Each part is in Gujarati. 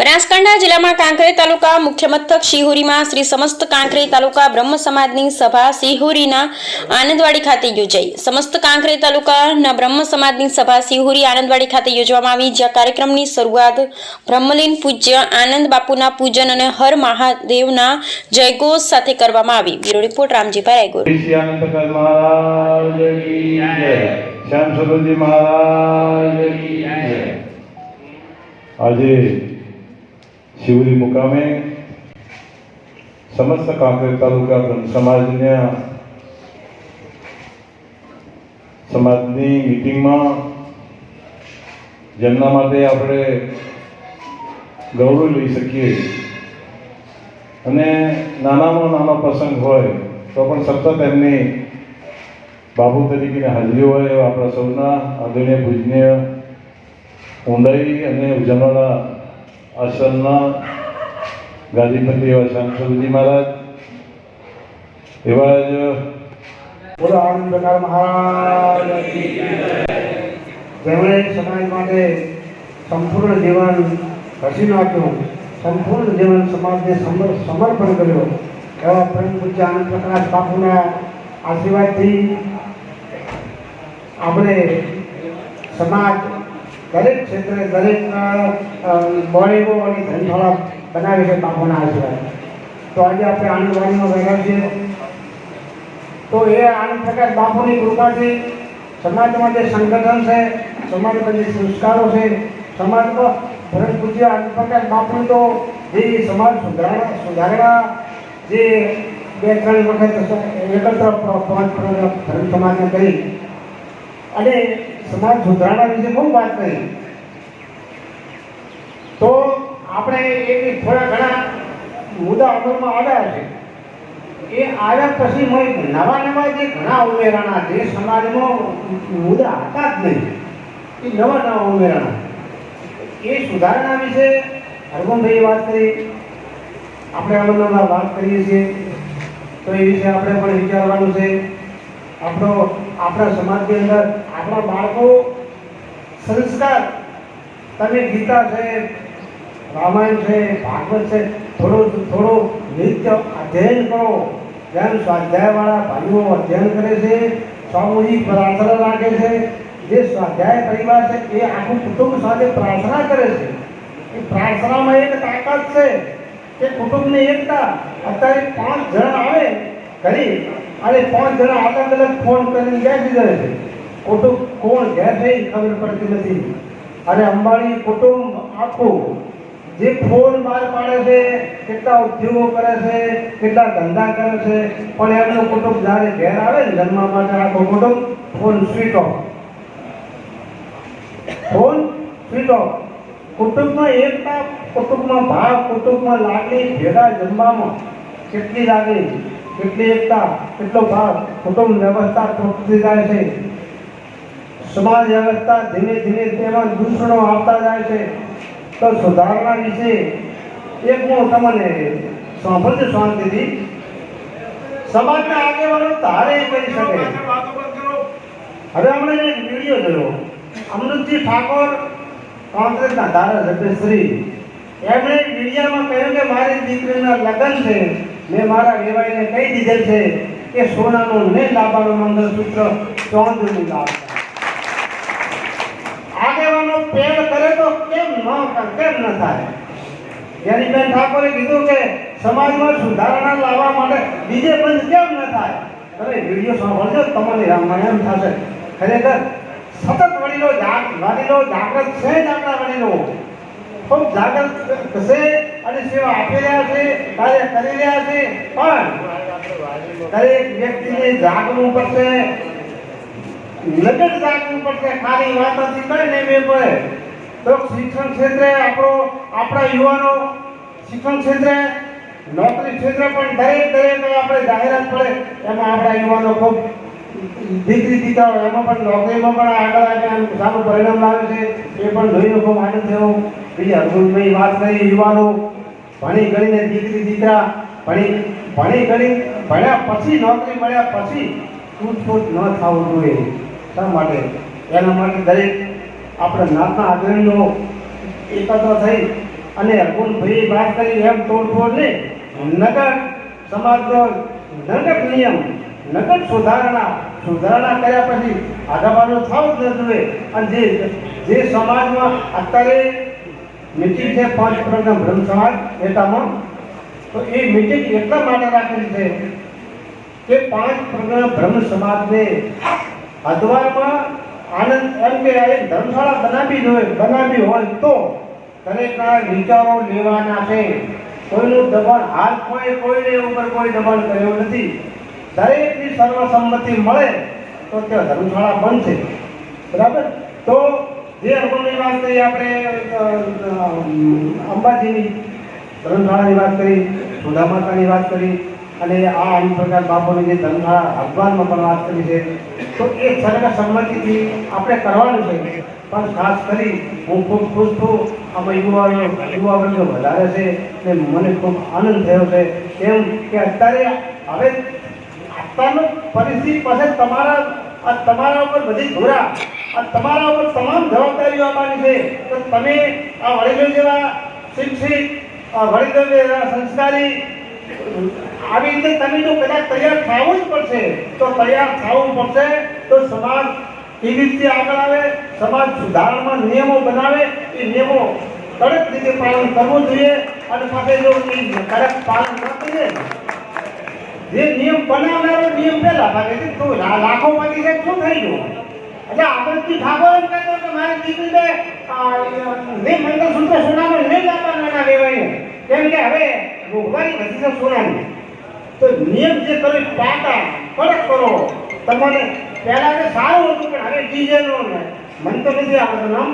બનાસકાંઠા જિલ્લામાં કાંકરેજ તાલુકા મુખ્ય મથક શિહોરીમાં શ્રી સમસ્ત કાંકરેજ તાલુકા બ્રહ્મ સમાજની સભા શિહોરીના આનંદવાડી ખાતે યોજાઈ. સમસ્ત કાંકરેજ તાલુકાના બ્રહ્મ સમાજની સભા શિહોરી આનંદવાડી ખાતે યોજવામાં આવી. જ્યાં કાર્યક્રમની શરૂઆત બ્રહ્મલીન પૂજ્ય આનંદ બાપુના પૂજન અને હર મહાદેવના જયઘોષ સાથે કરવામાં આવી. Bureau report, Ramjibhai Raigor. આજે શિવરી મુકામે સમસ્ત કાંકરેજ તાલુકા બ્રહ્મ સમાજના સમાજની મિટિંગમાં જેમના માટે આપણે ગૌરવ લઈ શકીએ અને નાનામાં નાનો પ્રસંગ હોય તો પણ સતત એમની બાબુ તરીકેની હાજરી હોય એવા આપણા સૌના આદરણીય, પૂજનીય, ઊંડાઈ અને ઉજવવાના આશ્રમના ગાદીપતિ એવા શ્યામસુરજી મહારાજ, એવા જ બોલો આનંદ પ્રકાર મહારાજ જેમણે સમાજ માટે સંપૂર્ણ જીવન ઘસી નાખ્યું સંપૂર્ણ જીવન સમાજને સમર- સમર્પણ કર્યું. એવા પ્રેમ પૂજ્ય આનંદ પ્રકાશ બાપુના આશીર્વાદથી આપણે સમાજ દરેક ક્ષેત્રે દરેક બોડીઓ અને ધનશાળા બનાવી છે બાપુના આશીર્વાદ. તો આજે આપણે આનંદવાડીમાં બેઠા છીએ. તો એ આનંદ પ્રકાશ બાપુની કૃપાથી સમાજમાં જે સંગઠન છે સમાજમાં જે સંસ્કારો છે સમાજમાં ભરત પૂજ્ય આનંદ પ્રકાશ બાપુ તો જે સમાજ સુધારણા સુધારણા જે બે, ત્રણ વખત એકત્ર ધર્મ સમાજને કરી. અને સમાજ સુધારણા વિશે બહુ વાત કરી. તો આપણે એ થોડા ઘણા મુદ્દા અમલમાં આવ્યા છે. એ આવ્યા પછી નવા નવા જે ઘણા ઉમેરાણા જે સમાજમાં મુદ્દા હતા જ નહીં. એ નવા નવા ઉમેરાણા. એ સુધારણા વિશે હરમનભાઈ વાત કરી. આપણે અમલમાં વાત કરીએ છીએ. તો એ વિશે આપણે પણ વિચારવાનું છે. આપણો, આપણા સમાજની અંદર આપણા બાળકો સંસ્કાર, તમે ગીતા છે, રામાયણ છે, ભાગવત છે, થોડો થોડો નિત્ય અધ્યયન કરો. જેમ સ્વાધ્યાયવાળા ભાઈઓ અધ્યયન કરે છે સામૂહિક પ્રાર્થના રાખે છે, જે સ્વાધ્યાય પરિવાર છે, એ આખું કુટુંબ સાથે પ્રાર્થના કરે છે. એ પ્રાર્થનામાં એક તાકાત છે કે કુટુંબની એકતા. અત્યારે પાંચ જણ આવે ઘરે અને પાંચ જણા અલગ અલગ ફોન કરીને બેસી જાય છે. કુટુંબ કોણ ઘેર છે ખબર પડતી નથી. અને અંબાણી કુટુંબ આખું, જે ફોન બહાર પાડે છે, કેટલા ઉદ્યોગો કરે છે, કેટલા ધંધા કરે છે, પણ એમનું કુટુંબ જ્યારે ઘેર આવે ને જન્મવા માટે આખું કુટુંબ phone sweet of phone sweet of કુટુંબમાં એકતા, કુટુંબમાં ભાવ, કુટુંબમાં લાગણી ભેગા જમવામાં કેટલી લાગણી કેટલી એકતા કેટલો ભાગ કુટુંબ વ્યવસ્થા તૂટતી જાય છે. સમાજ વ્યવસ્થા ધીમે ધીમે તેમાં દૂષણો આવતા જાય છે. તો સુધારણા વિશે એક હું તમને સાંભળજો શાંતિથી. સમાજના આગેવાનો તારે કરી શકે. હવે હમણાં એક વીડિયો જોયો. અમૃતજી ઠાકોર, કોંગ્રેસના ધારાસભ્ય શ્રી. એમણે મીડિયામાં કહ્યું કે મારી દીકરીના લગ્ન છે. મેં મારા વેવાઈને કહી દીધેલ છે કે સોનાનું નહીં લાવવાનું મંગળસૂત્ર ચાંદીનું લાભ આગેવાનો પેડ કરે તો કેમ ન કેમ ન થાય? જ્ઞાનીબેન ઠાકોરે કીધું કે સમાજમાં સુધારણા લાવવા માટે બીજે બંધ કેમ ન થાય? તમે વીડિયો સાંભળજો, તમને રામાયણ થશે. ખરેખર સતત વડીલો જાગ, વડીલો જાગૃત છે જ આપણા વડીલો. ખૂબ જાગૃત છે અને સેવા આપી રહ્યા છે, કાર્ય કરી રહ્યા છે, પણ દરેક વ્યક્તિને જાગવું પડશે. નજર જાગવું પડશે, ખાલી વાતોથી કઈ નહીં બે પડે. તો શિક્ષણ ક્ષેત્રે આપણો, આપણા યુવાનો શિક્ષણ ક્ષેત્રે, નોકરી ક્ષેત્રે પણ દરેક દરેક આપણે જાહેરાત પડે, એમાં આપણા યુવાનો ખૂબ દીકરી દીકરાઓ એમાં પણ નોકરીમાં પણ આગળ આગળ સારું પરિણામ લાવે છે, એ પણ જોઈને લોકો આનંદ થયો. બીજી અર્જુનભાઈ વાત કરી, યુવાનો. ભણી ગણીને દીકરી, દીકરા, ભણી ભણી ગણી ભણ્યા પછી, નોકરી મળ્યા પછી તૂટફૂટ ન થવું જોઈએ. શા માટે? એના માટે દરેક આપણે નાતના અગ્રણીઓ એકત્ર થઈ અને અર્જુનભાઈ વાત કરી, એમ તોડફોડ નહીં, નગર સમાજનો નગર નિયમ નગર સુધારણા સુધારણા કર્યા પછી આગળ થવું જ જોઈએ. અને જે જે સમાજમાં અત્યારે મિટિંગ છે, પાંચ પ્રકારના બ્રહ્મ સમાજ નેતામાં, તો એ મિટિંગ એટલા માટે રાખેલી છે કે પાંચ પ્રકારના બ્રહ્મ સમાજને હદવારમાં આનંદ એમ કે ધર્મશાળા બનાવી જોઈએ બનાવી હોય તો દરેકના વિચારો લેવાના છે. કોઈનું દબાણ હાલ કોઈ, કોઈને ઉપર કોઈ દબાણ કર્યું નથી. દરેકની સર્વસંમતિ મળે તો ત્યાં ધર્મશાળા બનશે બરાબર? તો જે અર્પણની વાત કરી, આપણે અંબાજીની ધર્મશાળાની વાત કરી સુધા માતાની વાત કરી, અને આ અન્ય પ્રકાર બાપોની જે ધર્મશાળા ભગવાનમાં પણ વાત કરી છે, તો એ સર્વસંમતિથી આપણે કરવાનું છે. પણ ખાસ કરી, હું ખૂબ ખુશ છું, આમાં યુવાનો યુવા વર્ગ વધારે છે, ને મને ખૂબ આનંદ થયો છે. કેમ કે અત્યારે હવે અત્યારનો પરિસ્થિતિ પાસે તમારા, આ તમારા ઉપર બધી ધોરા, આ તમારા ઉપર તમામ જવાબદારીઓ આપવાની છે. તો તમે આ વડીલો જેવા શિક્ષિત વડીલો જેવા સંસ્કારી, આવી રીતે તમે જો કદાચ તૈયાર થવું જ પડશે. તો તૈયાર થવું પડશે તો સમાજ કેવી રીતે આગળ આવે, સમાજ સુધારણમાં નિયમો બનાવે, એ નિયમો કડક રીતે પાલન કરવું જોઈએ. અને પાસે જો કડક પાલન ન કરીએ જે નિયમ બનાવનારો નિયમ પેલા ભાગે છે તો લાખો માંથી છે શું થઈ ગયું? એટલે આગળથી ઠાકોર એમ કહેતો કે મારી દીકરીને આ, ને મંગળસૂત્ર સોનાનું નહીં આપવાના લેવાય કેમ કે હવે મોંઘવારી વધી છે સોનાની. તો નિયમ જે તમે પાકા કડક કરો. તમને પહેલા તો સારું હતું પણ હવે ડીઝલનો ને મન તો નથી આવડતું નામ.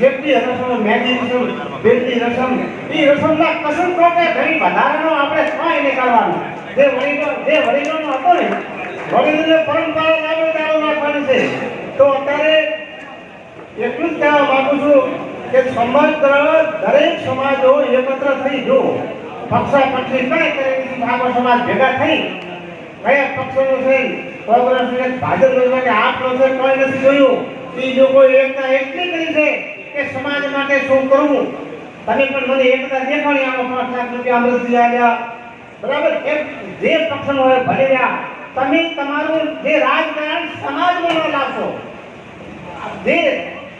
કેટલી રસમ મેગી રસમ બેટની રસમ એ રસમના કસમ તો કે ઘણી વધારાનો આપણે કાંઈ એને કરવાનું જે વડીલો જે વડીલોનો હતો ને, વડીલોને પરંપરા લાગ્યો ચાલુ રાખવાની છે. તો અત્યારે એટલું જ કહેવા માંગુ છું કે સમગ્ર દરેક સમાજો એકત્ર થઈ જો. પક્ષા પક્ષી કઈ કરી ઠાકોર સમાજ ભેગા થઈ. કયા પક્ષોનો છે? કોંગ્રેસ છે ભાજપ છે આપનો છે, કોઈ નથી જોયું. એ લોકો એકતા એટલી કરી છે કે સમાજ માટે શું કરવું? તમે પણ મને એકતા દેખાડી આમાં પાંચ લાખ રૂપિયા અમૃતજી આવ્યા બરાબર? એમ જે પક્ષનો હોય ભલે રહ્યા, તમે તમારું જે રાજકારણ સમાજમાં ન લાવશો જે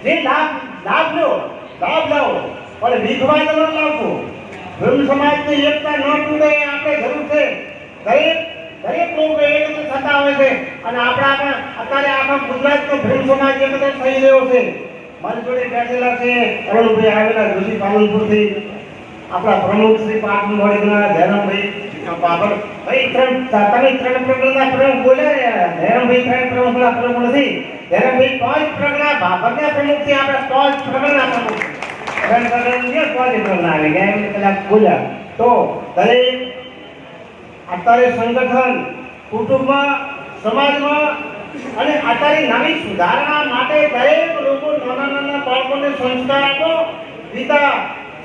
જે લાભ લાભ લો, લાભ લાવો, પણ વિખવાદ ન લાવશો. બ્રહ્મ સમાજની એકતા ન તૂટે એ આપણે જરૂર છે. દરેક દરેક લોકો એકત્ર થતા હોય છે. અને આપણા પણ અત્યારે આપણા ગુજરાતનો બ્રહ્મ સમાજ એકત્ર થઈ રહ્યો છે. મારી જોડે બેઠેલા છે અરુણભાઈ આવેલા જોશી પાલનપુરથી. આપણા પ્રમુખ શ્રી પાટણ વડીના ધૈરમભાઈ બાબર ભાઈ તમે ત્રણ પ્રકરણના પ્રમુખ બોલ્યા ધૈરમભાઈ ત્રણ પ્રમુખના પ્રમુખ નથી. ધૈરમભાઈ પાંચ પ્રકરણના બાબરના પ્રમુખ છે. આપણે પાંચ પ્રકરણના પ્રમુખ ત્રણ પ્રકરણ છે બોલ્યા. તો દરેક અત્યારે સંગઠન કુટુંબમાં સમાજમાં અને અત્યારે નવી સુધારણા માટે દરેક લોકો નાના નાના બાળકોને સંસ્કાર આપો. ગીતા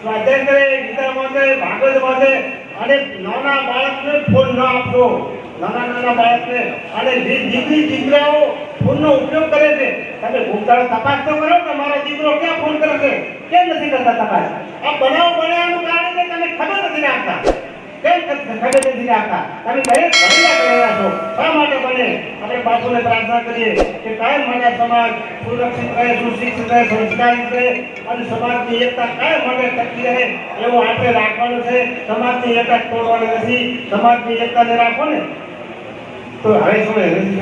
સ્વાધ્યાય કરે, ગીતા વાંચે, ભાગવત વાંચે. અને નાના બાળકને ફોન ન આપજો નાના નાના બાળકને. અને જે દીકરી દીકરાઓ ફોનનો ઉપયોગ કરે છે, તમે ભૂતકાળ તપાસ તો કરો કે મારો દીકરો ક્યાં ફોન કરે છે? કેમ નથી કરતા તપાસ? આ બનાવ બનાવવાનું કારણ છે, તમે ખબર નથી રાખતા. કેમ ખબર નથી રાખતા? તમે દરેક ભણેલા કરેલા છો આપણે બાપુને પ્રાર્થના કરીએ કે કાયમ માટે સમાજ સુરક્ષિત રહે, સુશિક્ષિત રહે, સંસ્કારિત રહે અને સમાજની એકતા કાયમ માટે ટકી રહે એવું આપણે રાખવાનું છે. સમાજની એકતા તોડવાની નથી. સમાજની એકતાને રાખો ને. તો હવે નથી